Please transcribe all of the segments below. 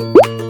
에이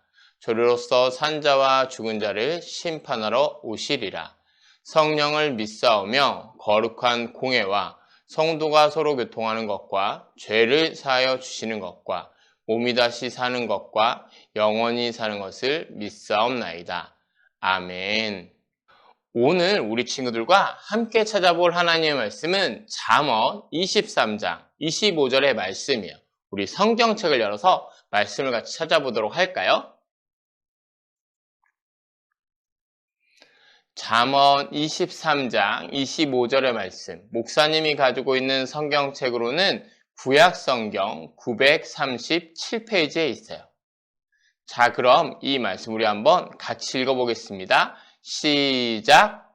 저리로서 산자와 죽은 자를 심판하러 오시리라. 성령을 믿사오며 거룩한 공예와 성도가 서로 교통하는 것과 죄를 사하여 주시는 것과 몸이 다시 사는 것과 영원히 사는 것을 믿사옵나이다. 아멘. 오늘 우리 친구들과 함께 찾아볼 하나님의 말씀은 잠언 23장 25절의 말씀이에요. 우리 성경책을 열어서 말씀을 같이 찾아보도록 할까요? 잠언 23장 25절의 말씀. 목사님이 가지고 있는 성경책으로는 구약 성경 937페이지에 있어요. 자, 그럼 이 말씀 우리 한번 같이 읽어보겠습니다. 시작.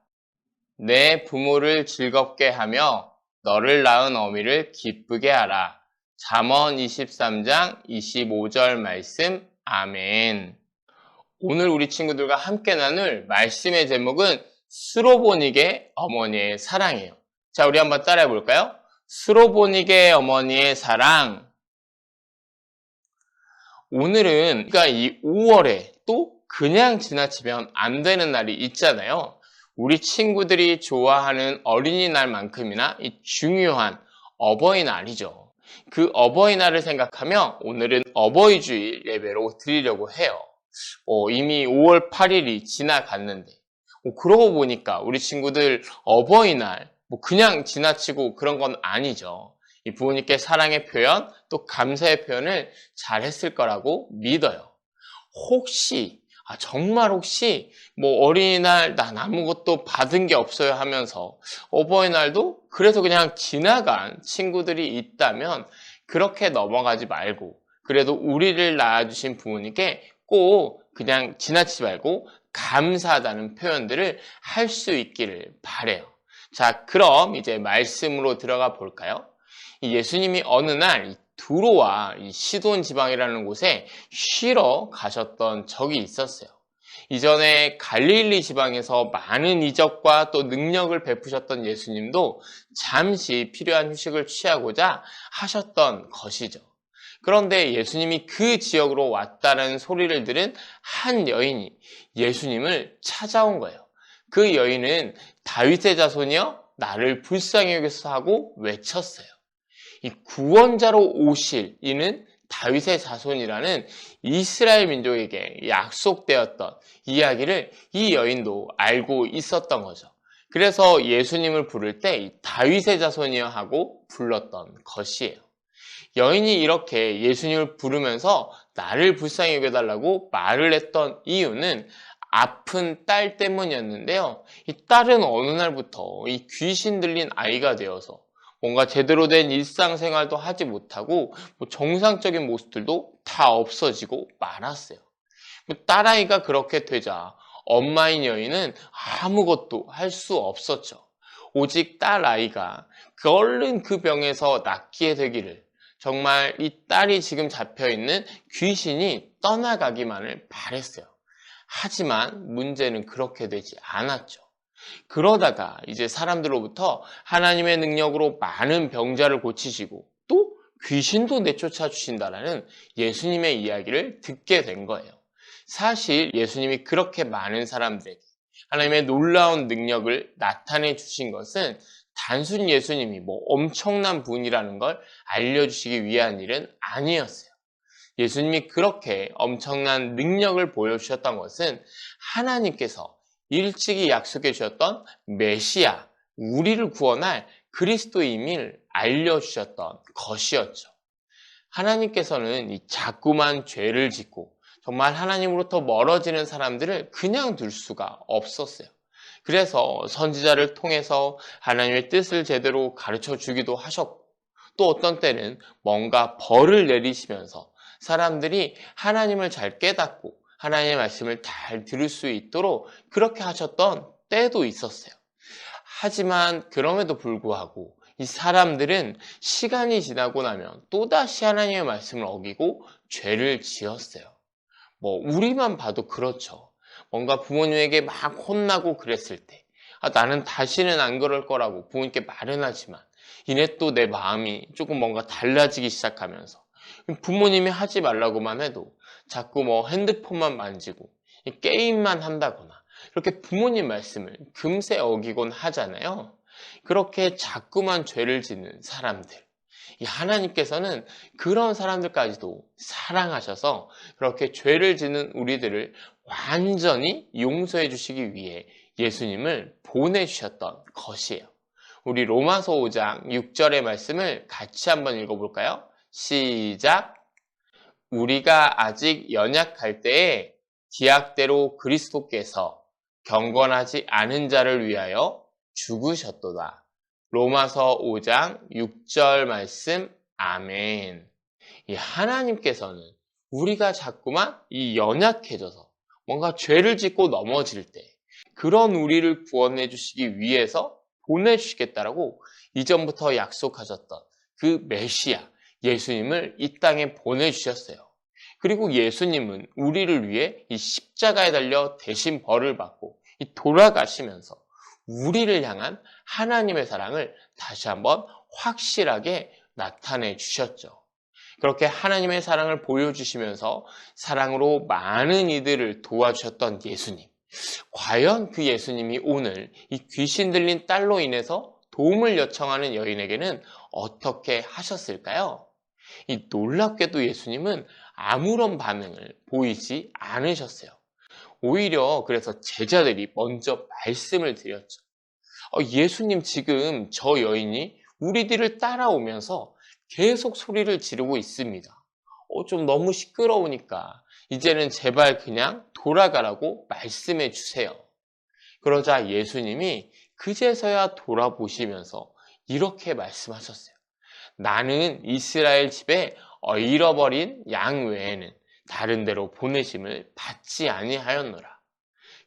내 부모를 즐겁게 하며 너를 낳은 어미를 기쁘게 하라. 잠언 23장 25절 말씀. 아멘. 오늘 우리 친구들과 함께 나눌 말씀의 제목은 스로보닉의 어머니의 사랑이에요. 자, 우리 한번 따라해 볼까요? 스로보닉의 어머니의 사랑. 오늘은 그러니까 이 5월에 또 그냥 지나치면 안 되는 날이 있잖아요. 우리 친구들이 좋아하는 어린이날만큼이나 이 중요한 어버이날이죠. 그 어버이날을 생각하며 오늘은 어버이주일 예배로 드리려고 해요. 어, 이미 5월 8일이 지나갔는데 어, 그러고 보니까 우리 친구들 어버이날 뭐 그냥 지나치고 그런 건 아니죠. 이 부모님께 사랑의 표현 또 감사의 표현을 잘 했을 거라고 믿어요. 혹시 아, 정말 혹시 뭐 어린이날 난 아무것도 받은 게 없어요 하면서 어버이날도 그래서 그냥 지나간 친구들이 있다면 그렇게 넘어가지 말고 그래도 우리를 낳아주신 부모님께 꼭 그냥 지나치지 말고 감사하다는 표현들을 할 수 있기를 바래요. 자, 그럼 이제 말씀으로 들어가 볼까요? 예수님이 어느 날 두로와 시돈 지방이라는 곳에 쉬러 가셨던 적이 있었어요. 이전에 갈릴리 지방에서 많은 이적과 또 능력을 베푸셨던 예수님도 잠시 필요한 휴식을 취하고자 하셨던 것이죠. 그런데 예수님이 그 지역으로 왔다는 소리를 들은 한 여인이 예수님을 찾아온 거예요. 그 여인은 다윗의 자손이여 나를 불쌍히 여겨서 하고 외쳤어요. 이 구원자로 오실 이는 다윗의 자손이라는 이스라엘 민족에게 약속되었던 이야기를 이 여인도 알고 있었던 거죠. 그래서 예수님을 부를 때 다윗의 자손이여 하고 불렀던 것이에요. 여인이 이렇게 예수님을 부르면서 나를 불쌍히 여겨달라고 말을 했던 이유는 아픈 딸 때문이었는데요. 이 딸은 어느 날부터 이 귀신 들린 아이가 되어서 뭔가 제대로 된 일상생활도 하지 못하고 뭐 정상적인 모습들도 다 없어지고 말았어요. 뭐 딸아이가 그렇게 되자 엄마인 여인은 아무것도 할 수 없었죠. 오직 딸아이가 그 얼른 그 병에서 낫게 되기를 정말 이 딸이 지금 잡혀 있는 귀신이 떠나가기만을 바랬어요. 하지만 문제는 그렇게 되지 않았죠. 그러다가 이제 사람들로부터 하나님의 능력으로 많은 병자를 고치시고 또 귀신도 내쫓아 주신다라는 예수님의 이야기를 듣게 된 거예요. 사실 예수님이 그렇게 많은 사람들에게 하나님의 놀라운 능력을 나타내 주신 것은 단순 예수님이 뭐 엄청난 분이라는 걸 알려주시기 위한 일은 아니었어요. 예수님이 그렇게 엄청난 능력을 보여주셨던 것은 하나님께서 일찍이 약속해 주셨던 메시아, 우리를 구원할 그리스도임을 알려주셨던 것이었죠. 하나님께서는 이 자꾸만 죄를 짓고 정말 하나님으로부터 멀어지는 사람들을 그냥 둘 수가 없었어요. 그래서 선지자를 통해서 하나님의 뜻을 제대로 가르쳐 주기도 하셨고 또 어떤 때는 뭔가 벌을 내리시면서 사람들이 하나님을 잘 깨닫고 하나님의 말씀을 잘 들을 수 있도록 그렇게 하셨던 때도 있었어요. 하지만 그럼에도 불구하고 이 사람들은 시간이 지나고 나면 또다시 하나님의 말씀을 어기고 죄를 지었어요. 뭐, 우리만 봐도 그렇죠. 뭔가 부모님에게 막 혼나고 그랬을 때, 아, 나는 다시는 안 그럴 거라고 부모님께 말은 하지만, 이내 또 내 마음이 조금 뭔가 달라지기 시작하면서, 부모님이 하지 말라고만 해도 자꾸 뭐 핸드폰만 만지고, 이 게임만 한다거나, 그렇게 부모님 말씀을 금세 어기곤 하잖아요. 그렇게 자꾸만 죄를 짓는 사람들. 이 하나님께서는 그런 사람들까지도 사랑하셔서 그렇게 죄를 짓는 우리들을 완전히 용서해 주시기 위해 예수님을 보내주셨던 것이에요. 우리 로마서 5장 6절의 말씀을 같이 한번 읽어볼까요? 시작. 우리가 아직 연약할 때에 기약대로 그리스도께서 경건하지 않은 자를 위하여 죽으셨도다. 로마서 5장 6절 말씀 아멘. 이 하나님께서는 우리가 자꾸만 이 연약해져서 뭔가 죄를 짓고 넘어질 때 그런 우리를 구원해 주시기 위해서 보내주시겠다라고 이전부터 약속하셨던 그 메시아 예수님을 이 땅에 보내주셨어요. 그리고 예수님은 우리를 위해 이 십자가에 달려 대신 벌을 받고 이 돌아가시면서 우리를 향한 하나님의 사랑을 다시 한번 확실하게 나타내 주셨죠. 그렇게 하나님의 사랑을 보여주시면서 사랑으로 많은 이들을 도와주셨던 예수님. 과연 그 예수님이 오늘 이 귀신 들린 딸로 인해서 도움을 요청하는 여인에게는 어떻게 하셨을까요? 이 놀랍게도 예수님은 아무런 반응을 보이지 않으셨어요. 오히려 그래서 제자들이 먼저 말씀을 드렸죠. 어, 예수님 지금 저 여인이 우리들을 따라오면서 계속 소리를 지르고 있습니다. 어, 좀 너무 시끄러우니까 이제는 제발 그냥 돌아가라고 말씀해 주세요. 그러자 예수님이 그제서야 돌아보시면서 이렇게 말씀하셨어요. 나는 이스라엘 집에 어, 잃어버린 양 외에는 다른 데로 보내심을 받지 아니하였노라.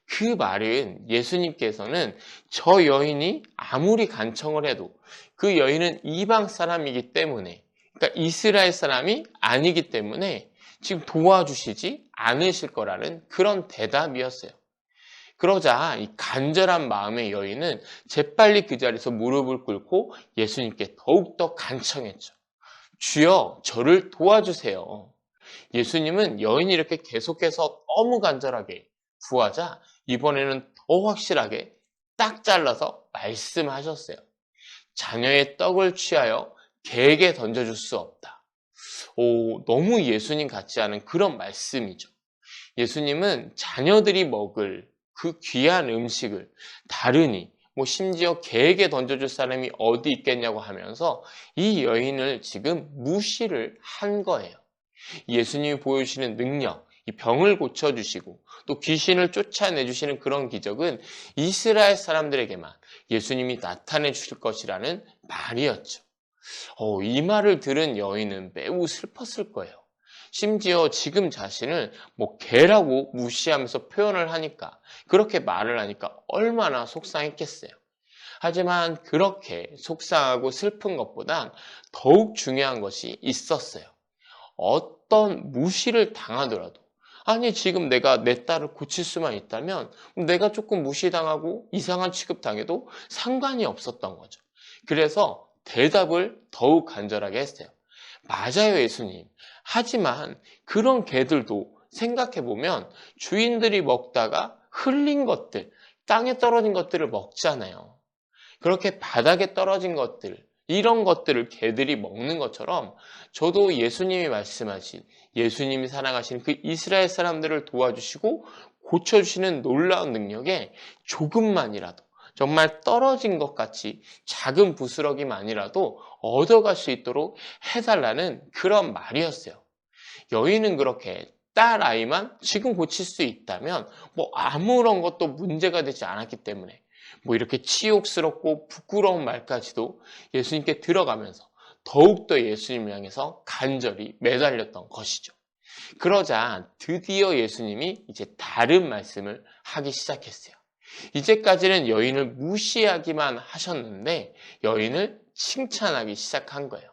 그 말은 예수님께서는 저 여인이 아무리 간청을 해도 그 여인은 이방 사람이기 때문에 그러니까 이스라엘 사람이 아니기 때문에 지금 도와주시지 않으실 거라는 그런 대답이었어요. 그러자 이 간절한 마음의 여인은 재빨리 그 자리에서 무릎을 꿇고 예수님께 더욱더 간청했죠. 주여, 저를 도와주세요. 예수님은 여인이 이렇게 계속해서 너무 간절하게 구하자 이번에는 더 확실하게 딱 잘라서 말씀하셨어요. 자녀의 떡을 취하여 개에게 던져줄 수 없다. 오, 너무 예수님 같지 않은 그런 말씀이죠. 예수님은 자녀들이 먹을 그 귀한 음식을 다르니 뭐 심지어 개에게 던져줄 사람이 어디 있겠냐고 하면서 이 여인을 지금 무시를 한 거예요. 예수님이 보여주시는 능력, 이 병을 고쳐주시고 또 귀신을 쫓아내주시는 그런 기적은 이스라엘 사람들에게만 예수님이 나타내 주실 것이라는 말이었죠. 어, 이 말을 들은 여인은 매우 슬펐을 거예요. 심지어 지금 자신을 뭐 개라고 무시하면서 표현을 하니까 그렇게 말을 하니까 얼마나 속상했겠어요. 하지만 그렇게 속상하고 슬픈 것보단 더욱 중요한 것이 있었어요. 어떤 무시를 당하더라도 아니 지금 내가 내 딸을 고칠 수만 있다면 내가 조금 무시당하고 이상한 취급당해도 상관이 없었던 거죠. 그래서 대답을 더욱 간절하게 했어요. 맞아요 예수님. 하지만 그런 개들도 생각해보면 주인들이 먹다가 흘린 것들, 땅에 떨어진 것들을 먹잖아요. 그렇게 바닥에 떨어진 것들, 이런 것들을 개들이 먹는 것처럼 저도 예수님이 말씀하신 예수님이 사랑하시는 그 이스라엘 사람들을 도와주시고 고쳐주시는 놀라운 능력에 조금만이라도 정말 떨어진 것 같이 작은 부스러기만이라도 얻어갈 수 있도록 해달라는 그런 말이었어요. 여인은 그렇게 딸 아이만 지금 고칠 수 있다면 뭐 아무런 것도 문제가 되지 않았기 때문에 뭐 이렇게 치욕스럽고 부끄러운 말까지도 예수님께 들어가면서 더욱더 예수님을 향해서 간절히 매달렸던 것이죠. 그러자 드디어 예수님이 이제 다른 말씀을 하기 시작했어요. 이제까지는 여인을 무시하기만 하셨는데 여인을 칭찬하기 시작한 거예요.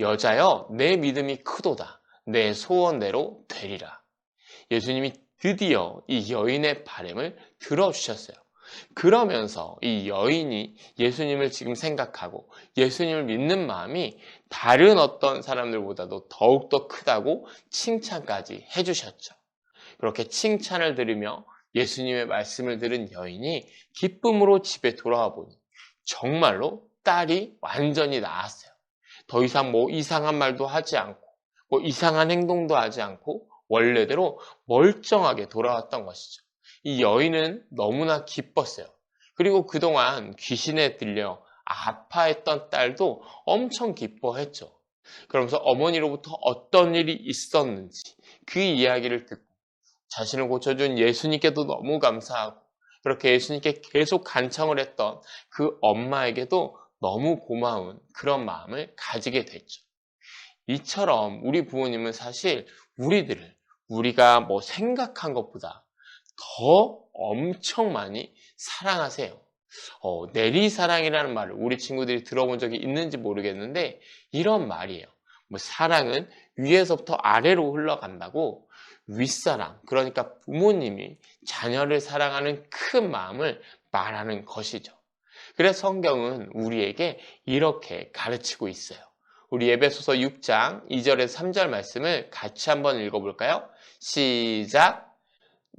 여자여, 내 믿음이 크도다. 내 소원대로 되리라. 예수님이 드디어 이 여인의 바램을 들어주셨어요. 그러면서 이 여인이 예수님을 지금 생각하고 예수님을 믿는 마음이 다른 어떤 사람들보다도 더욱더 크다고 칭찬까지 해주셨죠. 그렇게 칭찬을 들으며 예수님의 말씀을 들은 여인이 기쁨으로 집에 돌아와 보니 정말로 딸이 완전히 나았어요. 더 이상 뭐 이상한 말도 하지 않고 뭐 이상한 행동도 하지 않고 원래대로 멀쩡하게 돌아왔던 것이죠. 이 여인은 너무나 기뻤어요. 그리고 그동안 귀신에 들려 아파했던 딸도 엄청 기뻐했죠. 그러면서 어머니로부터 어떤 일이 있었는지 그 이야기를 듣고 자신을 고쳐준 예수님께도 너무 감사하고 그렇게 예수님께 계속 간청을 했던 그 엄마에게도 너무 고마운 그런 마음을 가지게 됐죠. 이처럼 우리 부모님은 사실 우리들을 우리가 뭐 생각한 것보다 더 엄청 많이 사랑하세요. 어, 내리사랑이라는 말을 우리 친구들이 들어본 적이 있는지 모르겠는데 이런 말이에요. 뭐 사랑은 위에서부터 아래로 흘러간다고 윗사랑, 그러니까 부모님이 자녀를 사랑하는 큰 마음을 말하는 것이죠. 그래서 성경은 우리에게 이렇게 가르치고 있어요. 우리 예배소서 6장 2절에서 3절 말씀을 같이 한번 읽어볼까요? 시작!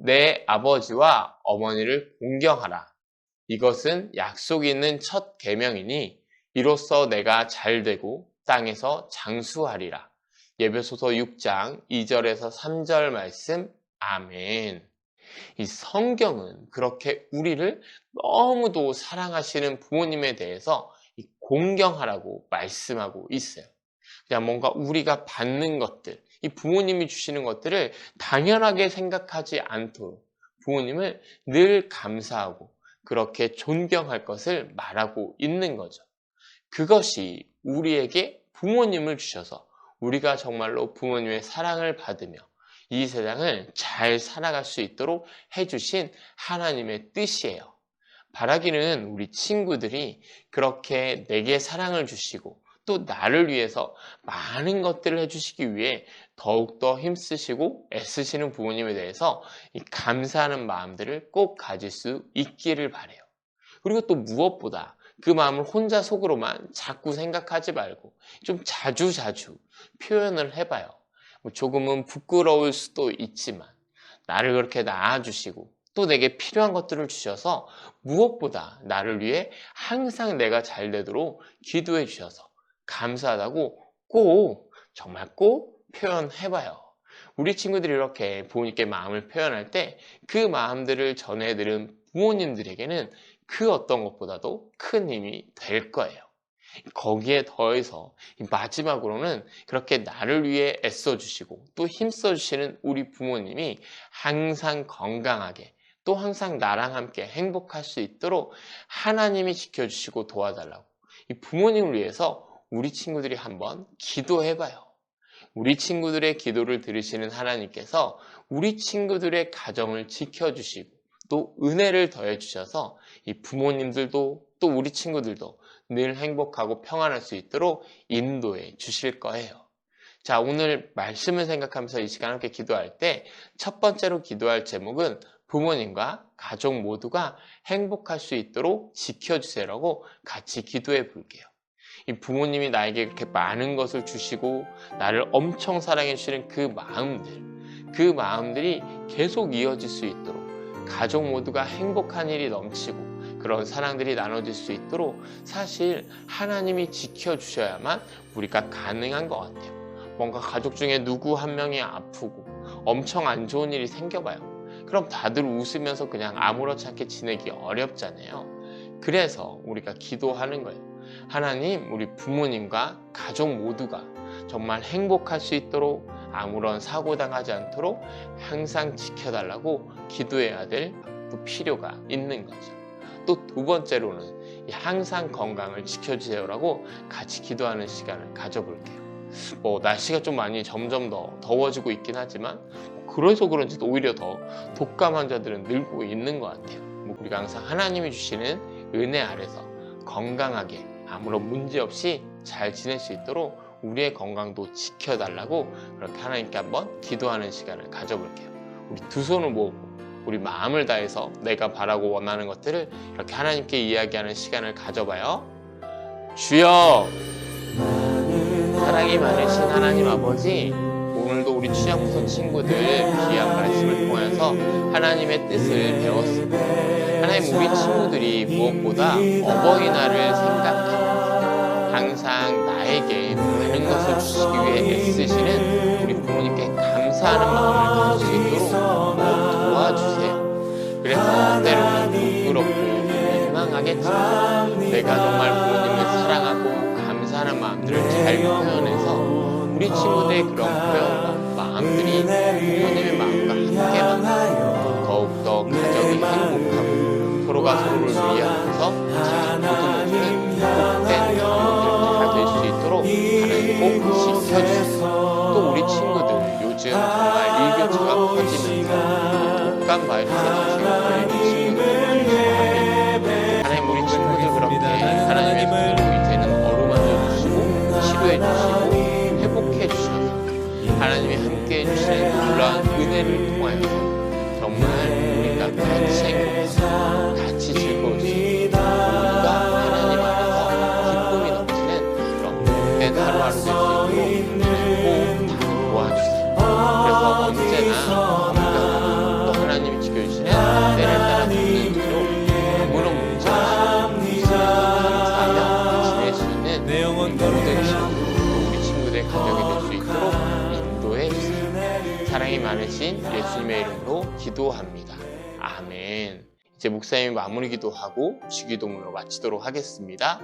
내 아버지와 어머니를 공경하라. 이것은 약속이 있는 첫 계명이니 이로써 내가 잘 되고 땅에서 장수하리라. 예배소서 6장 2절에서 3절 말씀 아멘. 이 성경은 그렇게 우리를 너무도 사랑하시는 부모님에 대해서 이 공경하라고 말씀하고 있어요. 그냥 뭔가 우리가 받는 것들, 이 부모님이 주시는 것들을 당연하게 생각하지 않도록 부모님을 늘 감사하고 그렇게 존경할 것을 말하고 있는 거죠. 그것이 우리에게 부모님을 주셔서 우리가 정말로 부모님의 사랑을 받으며 이 세상을 잘 살아갈 수 있도록 해주신 하나님의 뜻이에요. 바라기는 우리 친구들이 그렇게 내게 사랑을 주시고 또 나를 위해서 많은 것들을 해주시기 위해 더욱더 힘쓰시고 애쓰시는 부모님에 대해서 이 감사하는 마음들을 꼭 가질 수 있기를 바래요. 그리고 또 무엇보다 그 마음을 혼자 속으로만 자꾸 생각하지 말고 좀 자주자주 표현을 해봐요. 뭐 조금은 부끄러울 수도 있지만 나를 그렇게 낳아주시고 또 내게 필요한 것들을 주셔서 무엇보다 나를 위해 항상 내가 잘 되도록 기도해 주셔서 감사하다고 꼭 정말 꼭 표현해봐요. 우리 친구들이 이렇게 부모님께 마음을 표현할 때 그 마음들을 전해들은 부모님들에게는 그 어떤 것보다도 큰 힘이 될 거예요. 거기에 더해서 마지막으로는 그렇게 나를 위해 애써주시고 또 힘써주시는 우리 부모님이 항상 건강하게 또 항상 나랑 함께 행복할 수 있도록 하나님이 지켜주시고 도와달라고 이 부모님을 위해서 우리 친구들이 한번 기도해봐요. 우리 친구들의 기도를 들으시는 하나님께서 우리 친구들의 가정을 지켜주시고 또 은혜를 더해주셔서 이 부모님들도 또 우리 친구들도 늘 행복하고 평안할 수 있도록 인도해 주실 거예요. 자, 오늘 말씀을 생각하면서 이 시간 함께 기도할 때 첫 번째로 기도할 제목은 부모님과 가족 모두가 행복할 수 있도록 지켜주세요라고 같이 기도해 볼게요. 이 부모님이 나에게 그렇게 많은 것을 주시고 나를 엄청 사랑해 주시는 그 마음들, 그 마음들이 계속 이어질 수 있도록 가족 모두가 행복한 일이 넘치고 그런 사랑들이 나눠질 수 있도록 사실 하나님이 지켜주셔야만 우리가 가능한 것 같아요. 뭔가 가족 중에 누구 한 명이 아프고 엄청 안 좋은 일이 생겨봐요. 그럼 다들 웃으면서 그냥 아무렇지 않게 지내기 어렵잖아요. 그래서 우리가 기도하는 거예요. 하나님, 우리 부모님과 가족 모두가 정말 행복할 수 있도록 아무런 사고 당하지 않도록 항상 지켜달라고 기도해야 될또 필요가 있는 거죠. 또 두 번째로는 항상 건강을 지켜주세요라고 같이 기도하는 시간을 가져볼게요. 뭐 날씨가 좀 많이 점점 더 더워지고 있긴 하지만 그래서 그런지 오히려 더 독감 환자들은 늘고 있는 것 같아요. 뭐 우리가 항상 하나님이 주시는 은혜 아래서 건강하게 아무런 문제 없이 잘 지낼 수 있도록 우리의 건강도 지켜달라고 그렇게 하나님께 한번 기도하는 시간을 가져볼게요. 우리 두 손을 모으고 우리 마음을 다해서 내가 바라고 원하는 것들을 이렇게 하나님께 이야기하는 시간을 가져봐요. 주여 사랑이 많으신 하나님 아버지 오늘도 우리 취약부서 친구들 귀한 말씀을 통해서 하나님의 뜻을 배웠습니다. 하나님 우리 친구들이 무엇보다 어버이날을 생각 감사하는 마음을 가질 수 있도록 도와주세요. 그래서 때로는 부끄럽고 민망하겠지만 내가 정말 부모님을 사랑하고 감사하는 마음들을 잘 표현해서 우리 친구들의 그런 표현과 마음들이 부모님의 마음과 함께 만나 더욱더 가정이 행복하고 서로가 서로를 위하면서 잘 보듬어주는 복된 가문들 다될 수 있도록 하나님 꼭 지켜주세요. 요즘 정말 일교차가 커지면서 독감 바이러스에 걸리는 친구들도 많죠. 하나님 우리 친구들 그렇게 하나님의 손으로 이제는 어루만져 주시고 치료해 주시고 기도합니다. 아멘. 이제 목사님이 마무리 기도하고 주기도문으로 마치도록 하겠습니다.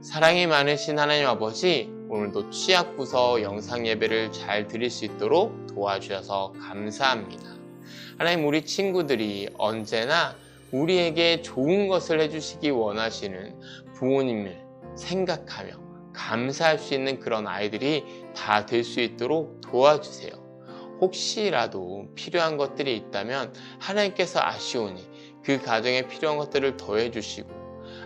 사랑이 많으신 하나님 아버지, 오늘도 취약부서 영상 예배를 잘 드릴 수 있도록 도와주셔서 감사합니다. 하나님, 우리 친구들이 언제나 우리에게 좋은 것을 해주시기 원하시는 부모님을 생각하며 감사할 수 있는 그런 아이들이 다 될 수 있도록 도와주세요. 혹시라도 필요한 것들이 있다면 하나님께서 아시오니 그 가정에 필요한 것들을 더해 주시고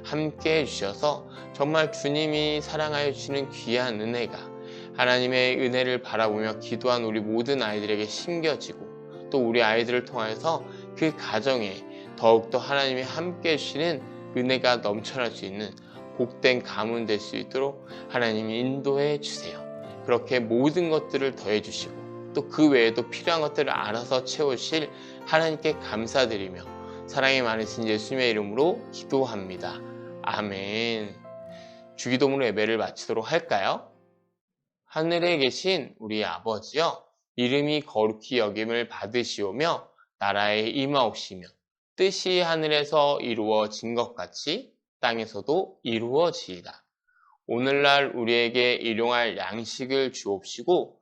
함께 해 주셔서 정말 주님이 사랑하여 주시는 귀한 은혜가 하나님의 은혜를 바라보며 기도한 우리 모든 아이들에게 심겨지고 또 우리 아이들을 통해서 그 가정에 더욱더 하나님이 함께 해주시는 은혜가 넘쳐날 수 있는 복된 가문 될 수 있도록 하나님이 인도해 주세요. 그렇게 모든 것들을 더해 주시고 또 그 외에도 필요한 것들을 알아서 채우실 하나님께 감사드리며 사랑이 많으신 예수님의 이름으로 기도합니다. 아멘. 주기도문으로 예배를 마치도록 할까요? 하늘에 계신 우리 아버지여 이름이 거룩히 여김을 받으시오며 나라에 임하옵시며 뜻이 하늘에서 이루어진 것 같이 땅에서도 이루어지이다. 오늘날 우리에게 일용할 양식을 주옵시고